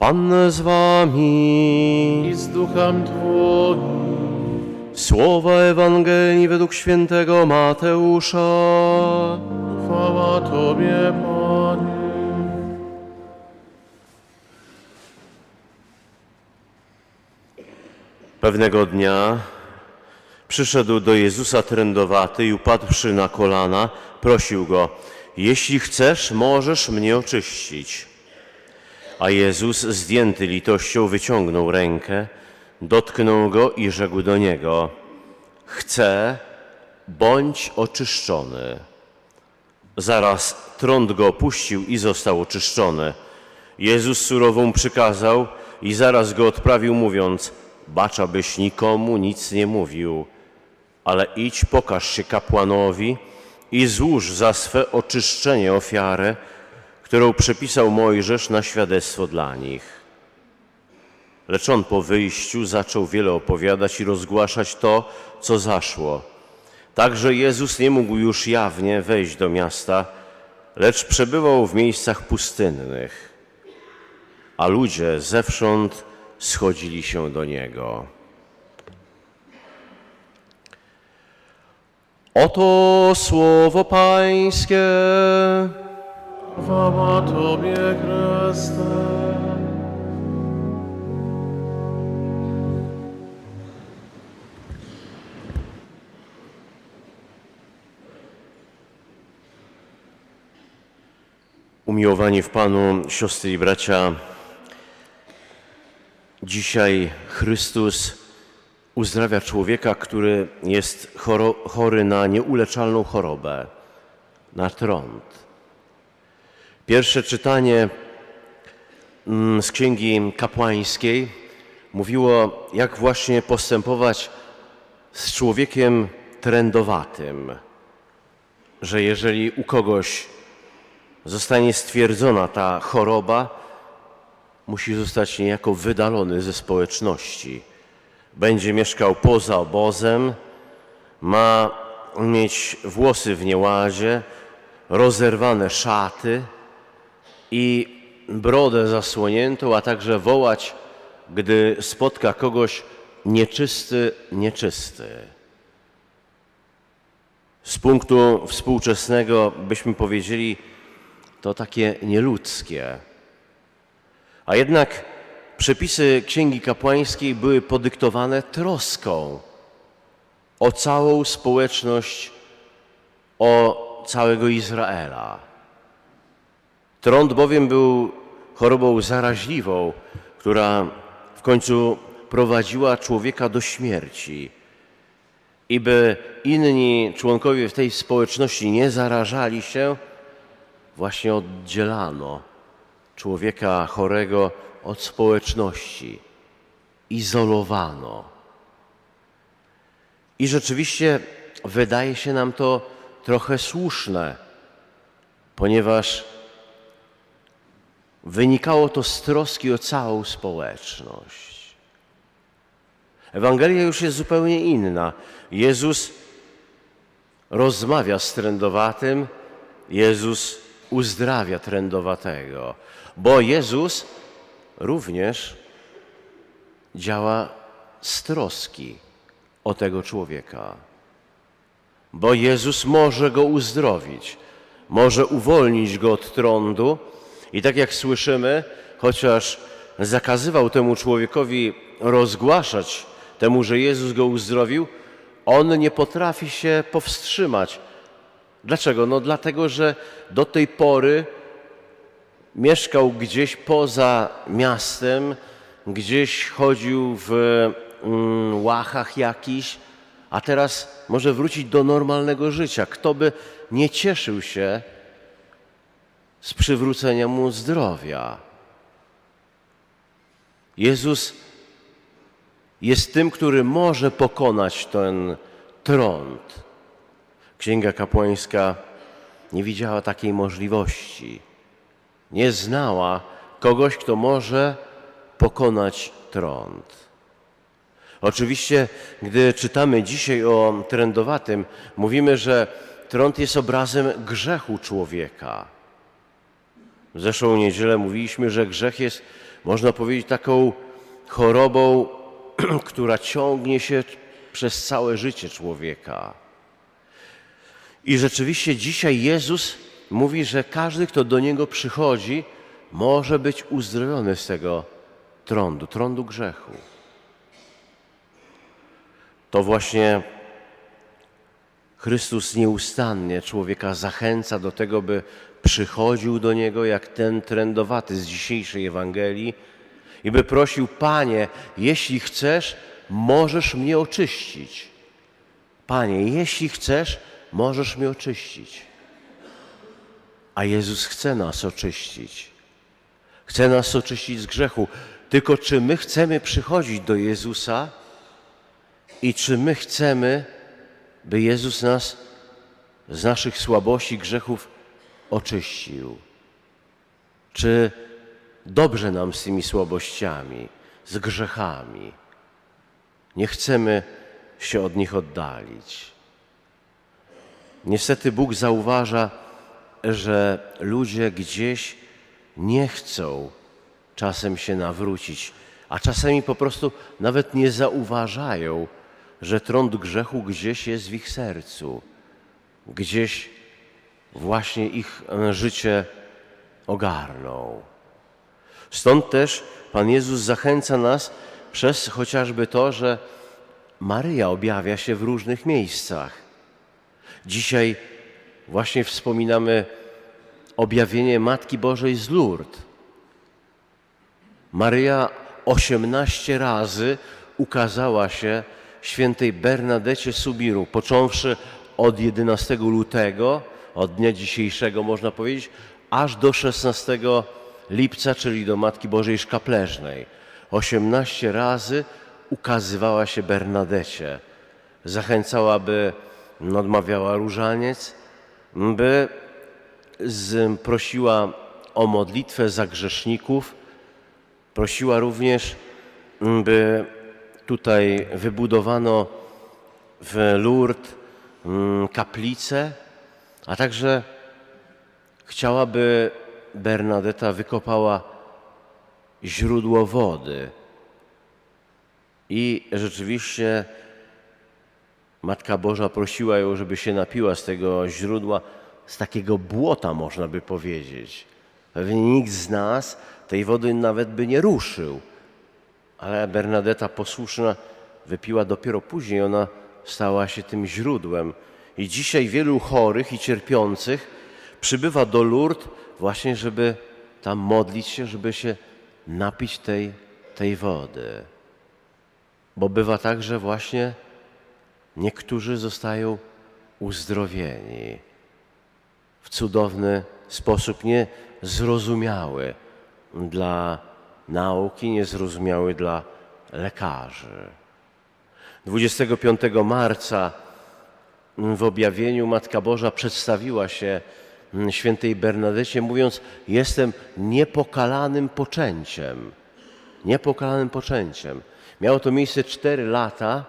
Pan z wami. i z duchem Twoim. Słowa Ewangelii według świętego Mateusza. Chwała Tobie, Panie. Pewnego dnia przyszedł do Jezusa trędowaty i upadłszy na kolana, prosił go: Jeśli chcesz, możesz mnie oczyścić. A Jezus, zdjęty litością, wyciągnął rękę, dotknął go i rzekł do niego: Chcę, bądź oczyszczony. Zaraz trąd go opuścił i został oczyszczony. Jezus surową przykazał i zaraz go odprawił, mówiąc: Bacz, abyś nikomu nic nie mówił, ale idź, pokaż się kapłanowi i złóż za swe oczyszczenie ofiarę, którą przepisał Mojżesz na świadectwo dla nich. Lecz on po wyjściu zaczął wiele opowiadać i rozgłaszać to, co zaszło. Także Jezus nie mógł już jawnie wejść do miasta, lecz przebywał w miejscach pustynnych, a ludzie zewsząd schodzili się do Niego. Oto słowo Pańskie. Chwała Tobie, Chryste. Umiłowani w Panu, siostry i bracia, dzisiaj Chrystus uzdrawia człowieka, który jest chory na nieuleczalną chorobę, na trąd. Pierwsze czytanie mm, z Księgi Kapłańskiej mówiło, jak właśnie postępować z człowiekiem trędowatym, że jeżeli u kogoś zostanie stwierdzona ta choroba, musi zostać niejako wydalony ze społeczności. Będzie mieszkał poza obozem, ma mieć włosy w nieładzie, rozerwane szaty i brodę zasłoniętą, a także wołać, gdy spotka kogoś nieczysty, nieczysty. Z punktu współczesnego byśmy powiedzieli, to takie nieludzkie. A jednak przepisy Księgi Kapłańskiej były podyktowane troską o całą społeczność, o całego Izraela. Trąd bowiem był chorobą zaraźliwą, która w końcu prowadziła człowieka do śmierci. I by inni członkowie w tej społeczności nie zarażali się, właśnie oddzielano człowieka chorego od społeczności, izolowano. I rzeczywiście wydaje się nam to trochę słuszne, ponieważ wynikało to z troski o całą społeczność. Ewangelia już jest zupełnie inna. Jezus rozmawia z trędowatym, Jezus uzdrawia trędowatego, bo Jezus również działa z troski o tego człowieka. Bo Jezus może go uzdrowić, może uwolnić go od trądu i tak jak słyszymy, chociaż zakazywał temu człowiekowi rozgłaszać temu, że Jezus go uzdrowił, on nie potrafi się powstrzymać Dlaczego? No dlatego, że do tej pory mieszkał gdzieś poza miastem, gdzieś chodził w mm, łachach jakiś, a teraz może wrócić do normalnego życia. Kto by nie cieszył się z przywrócenia mu zdrowia? Jezus jest tym, który może pokonać ten trąd. Księga kapłańska nie widziała takiej możliwości. Nie znała kogoś, kto może pokonać trąd. Oczywiście, gdy czytamy dzisiaj o trędowatym, mówimy, że trąd jest obrazem grzechu człowieka. W zeszłą niedzielę mówiliśmy, że grzech jest można powiedzieć, taką chorobą, która ciągnie się przez całe życie człowieka. I rzeczywiście dzisiaj Jezus mówi, że każdy, kto do Niego przychodzi, może być uzdrowiony z tego trądu, trądu grzechu. To właśnie Chrystus nieustannie człowieka zachęca do tego, by przychodził do Niego jak ten trędowaty z dzisiejszej Ewangelii i by prosił, Panie, jeśli chcesz, możesz mnie oczyścić. Panie, jeśli chcesz, możesz mnie oczyścić. A Jezus chce nas oczyścić. Chce nas oczyścić z grzechu. Tylko czy my chcemy przychodzić do Jezusa i czy my chcemy, by Jezus nas z naszych słabości, grzechów oczyścił? Czy dobrze nam z tymi słabościami, z grzechami? Nie chcemy się od nich oddalić. Niestety Bóg zauważa, że ludzie gdzieś nie chcą czasem się nawrócić, a czasami po prostu nawet nie zauważają, że trąd grzechu gdzieś jest w ich sercu, gdzieś właśnie ich e, życie ogarnął. Stąd też Pan Jezus zachęca nas przez chociażby to, że Maryja objawia się w różnych miejscach. Dzisiaj właśnie wspominamy objawienie Matki Bożej z Lourdes. Maryja 18 razy ukazała się świętej Bernadecie Subiru, począwszy od 11 lutego, od dnia dzisiejszego można powiedzieć, aż do 16 lipca, czyli do Matki Bożej Szkapleżnej. 18 razy ukazywała się Bernadecie. Zachęcała, by odmawiała różaniec, by prosiła o modlitwę za grzeszników, prosiła również, by tutaj wybudowano w Lourdes mm, kaplicę, a także chciałaby Bernadetta wykopała źródło wody. I rzeczywiście Matka Boża prosiła ją, żeby się napiła z tego źródła, z takiego błota, można by powiedzieć. Pewnie nikt z nas tej wody nawet by nie ruszył. Ale Bernadetta posłuszna wypiła dopiero później, ona stała się tym źródłem. I dzisiaj wielu chorych i cierpiących przybywa do Lourdes właśnie, żeby tam modlić się, żeby się napić tej, tej wody. Bo bywa tak, że właśnie niektórzy zostają uzdrowieni w cudowny sposób, niezrozumiały dla nauki, niezrozumiały dla lekarzy. 25 marca w objawieniu Matka Boża przedstawiła się świętej Bernadecie, mówiąc: Jestem niepokalanym poczęciem. Niepokalanym poczęciem. Miało to miejsce cztery lata.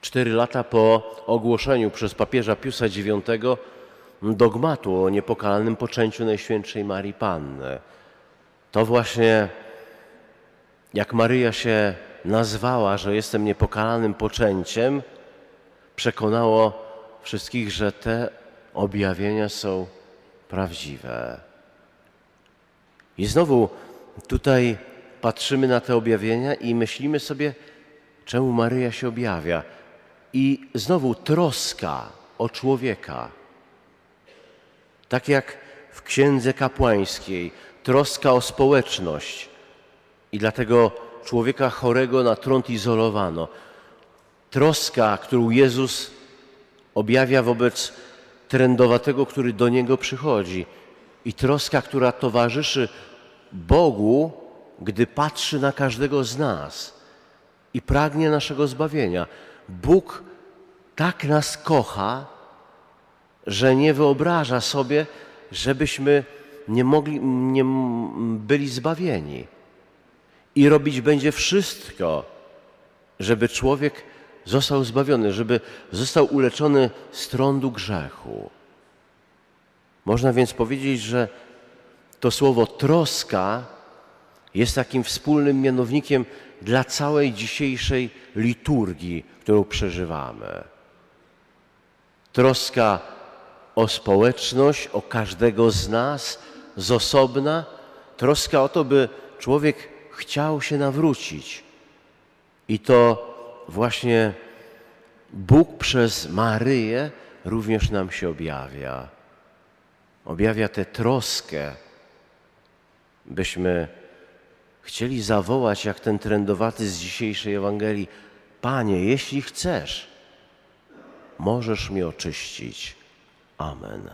Cztery lata po ogłoszeniu przez papieża Piusa IX dogmatu o niepokalanym poczęciu Najświętszej Marii Panny. To właśnie jak Maryja się nazwała, że jestem niepokalanym poczęciem, przekonało wszystkich, że te objawienia są prawdziwe. I znowu tutaj patrzymy na te objawienia i myślimy sobie, czemu Maryja się objawia. I znowu troska o człowieka. Tak jak w księdze kapłańskiej, troska o społeczność. I dlatego człowieka chorego na trąd izolowano. Troska, którą Jezus objawia wobec trędowatego, który do Niego przychodzi. I troska, która towarzyszy Bogu, gdy patrzy na każdego z nas i pragnie naszego zbawienia. Bóg tak nas kocha, że nie wyobraża sobie, żebyśmy nie mogli, nie byli zbawieni. I robić będzie wszystko, żeby człowiek został zbawiony, żeby został uleczony z trądu grzechu. Można więc powiedzieć, że to słowo troska jest takim wspólnym mianownikiem dla całej dzisiejszej liturgii, którą przeżywamy. Troska o społeczność, o każdego z nas z osobna, troska o to, by człowiek chciał się nawrócić. I to właśnie Bóg przez Maryję również nam się objawia. Objawia tę troskę, byśmy chcieli zawołać, jak ten trędowaty z dzisiejszej Ewangelii: Panie, jeśli chcesz, możesz mnie oczyścić. Amen.